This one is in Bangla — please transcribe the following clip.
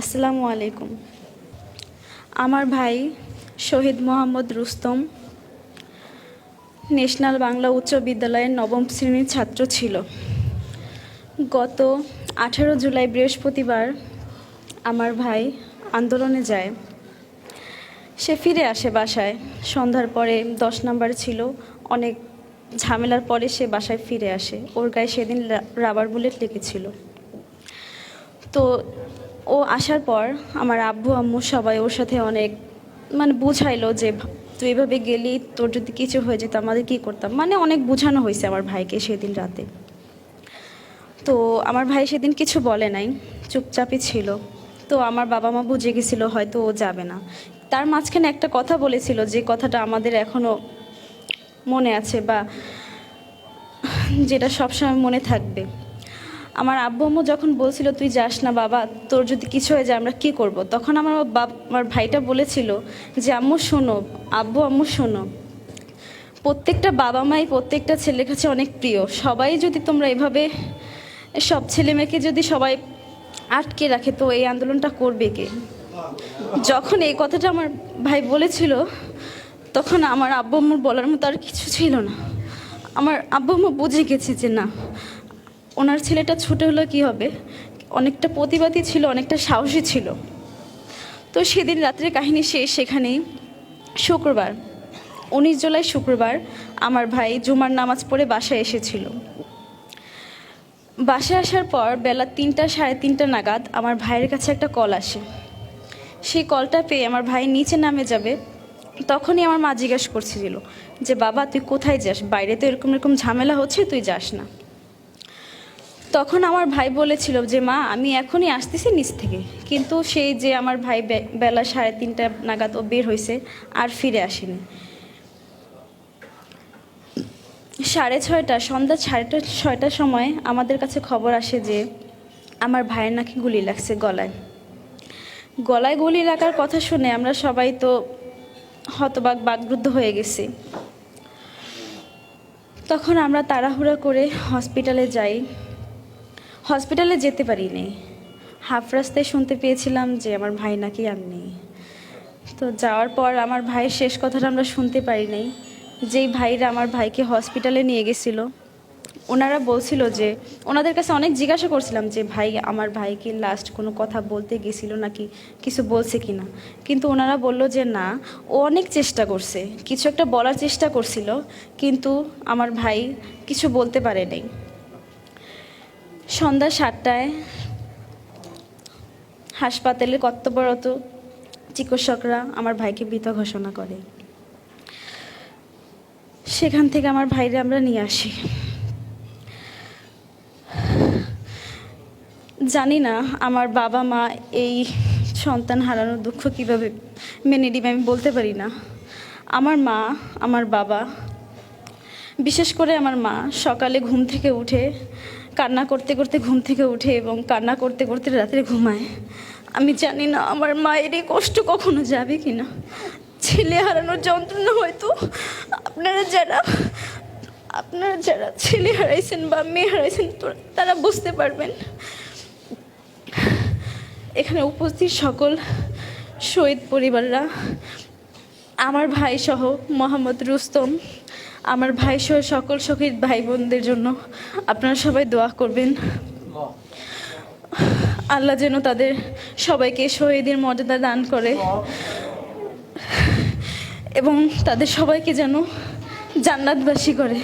আসসালামু আলাইকুম। আমার ভাই শহীদ মোহাম্মদ রুস্তম ন্যাশনাল বাংলা উচ্চ বিদ্যালয়ের নবম শ্রেণির ছাত্র ছিল। গত আঠারো জুলাই বৃহস্পতিবার আমার ভাই আন্দোলনে যায়। সে ফিরে আসে বাসায়। সন্ধ্যার পরে দশ নাম্বার ছিল। অনেক ঝামেলার পরে সে বাসায় ফিরে আসে। ওর গায়ে সেদিন রাবার বুলেট লেগেছিল। তো ও আসার পর আমার আব্বু, আম্মু সবাই ওর সাথে অনেক মানে বুঝাইলো যে, তুই এভাবে গেলি, তোর যদি কিছু হয়ে যেত, আমাদের কী করতাম? মানে অনেক বোঝানো হয়েছে আমার ভাইকে সেদিন রাতে। তো আমার ভাই সেদিন কিছু বলে নাই, চুপচাপই ছিল। তো আমার বাবা মা বুঝে গেছিল, হয়তো ও যাবে না। তার মাঝখানে একটা কথা বলেছিল যে, কথাটা আমাদের এখনও মনে আছে বা যেটা সবসময় মনে থাকবে। আমার আব্বু আম্মু যখন বলছিল, তুই যাস না বাবা, তোর যদি কিছু হয়ে যায় আমরা কি করব? তখন আমার বাপ, আমার ভাইটা বলেছিল যে, আম্মু, শোনো আব্বু আম্মু শোনো। প্রত্যেকটা বাবা মাই প্রত্যেকটা ছেলের কাছে অনেক প্রিয়। সবাই যদি তোমরা এভাবে, সব ছেলে মেয়েকে যদি সবাই আটকে রাখে, তো এই আন্দোলনটা করবে কে? যখন এই কথাটা আমার ভাই বলেছিল, তখন আমার আব্বু আম্মুর বলার মতো আর কিছু ছিল না। আমার আব্বু আম্মু বুঝে গেছে যে, না ওনার ছেলেটা ছোটো হলো কি হবে? অনেকটা প্রতিবাদী ছিল, অনেকটা সাহসী ছিল। তো সেদিন রাত্রে কাহিনী শেষ সেখানেই। শুক্রবার, উনিশ জুলাই শুক্রবার আমার ভাই জুমার নামাজ পড়ে বাসায় এসেছিল। বাসায় আসার পর বেলা তিনটা সাড়ে তিনটা নাগাদ আমার ভাইয়ের কাছে একটা কল আসে। সেই কলটা পেয়ে আমার ভাই নিচে নামে যাবে, তখনই আমার মা জিজ্ঞেস করছিল যে, বাবা, তুই কোথায় যাস? বাইরে তো এরকম এরকম ঝামেলা হচ্ছে, তুই যাস না। তখন আমার ভাই বলেছিল যে, মা, আমি এখনই আসতেছি নিচ থেকে। কিন্তু সেই যে আমার ভাই বেলা সাড়ে তিনটা নাগাদ ও বের হয়েছে আর ফিরে আসেনি। সাড়ে ছয়টা, সন্ধ্যা সাড়েটা ছয়টার সময় আমাদের কাছে খবর আসে যে, আমার ভাইয়ের নাকি গুলি লাগছে গলায়। গলায় গুলি লাগার কথা শুনে আমরা সবাই তো হতবাক, বাকরুদ্ধ হয়ে গেছি। তখন আমরা তাড়াহুড়া করে হসপিটালে যাই। হসপিটালে যেতে পারিনি। হাফ রাস্তায় শুনতে পেয়েছিলাম যে আমার ভাই নাকি আর নেই। তো যাওয়ার পর আমার ভাইয়ের শেষ কথাটা আমরা শুনতে পারি নাই যেই ভাইরা আমার ভাইকে হসপিটালে নিয়ে গেছিল, ওনারা বলছিল যে, ওনাদের কাছে অনেক জিজ্ঞাসা করছিলাম যে, ভাই, আমার ভাইকে লাস্ট কোনো কথা বলতে গেছিল নাকি? কিছু বলছে কি না কিন্তু ওনারা বলল যে, না, ও অনেক চেষ্টা করছে। কিছু একটা বলার চেষ্টা করছিল, কিন্তু আমার ভাই কিছু বলতে পারে নাই সন্ধ্যা সাতটায় হাসপাতালে কর্তব্যরত চিকিৎসকরা আমার ভাইকে মৃত ঘোষণা করে। সেখান থেকে আমার ভাইরে আমরা নিয়ে আসি। জানি না আমার বাবা, মা এই সন্তান হারানোর দুঃখ কীভাবে মেনে নিবে আমি বলতে পারি না। আমার মা, আমার বাবা, বিশেষ করে আমার মা সকালে ঘুম থেকে উঠে কান্না করতে করতে ঘুম থেকে উঠে এবং কান্না করতে করতে রাত্রে ঘুমায়। আমি জানি না আমার মায়ের এই কষ্ট কখনো যাবে কি না ছেলে হারানোর যন্ত্রণা হয়তো আপনারা যারা আপনারা যারা ছেলে হারাইছেন বা মেয়ে হারাইছেন তারা বুঝতে পারবেন। এখানে উপস্থিত সকল শহীদ পরিবাররা, আমার ভাই সহ মোহাম্মদ রুস্তম আমার ভাই সহ সকল শহীদ ভাই বোনদের জন্য আপনারা সবাই দোয়া করবেন। আল্লাহ যেন তাদের সবাইকে শহীদের মর্যাদা দান করে এবং তাদের সবাইকে যেন জান্নাতবাসী করে।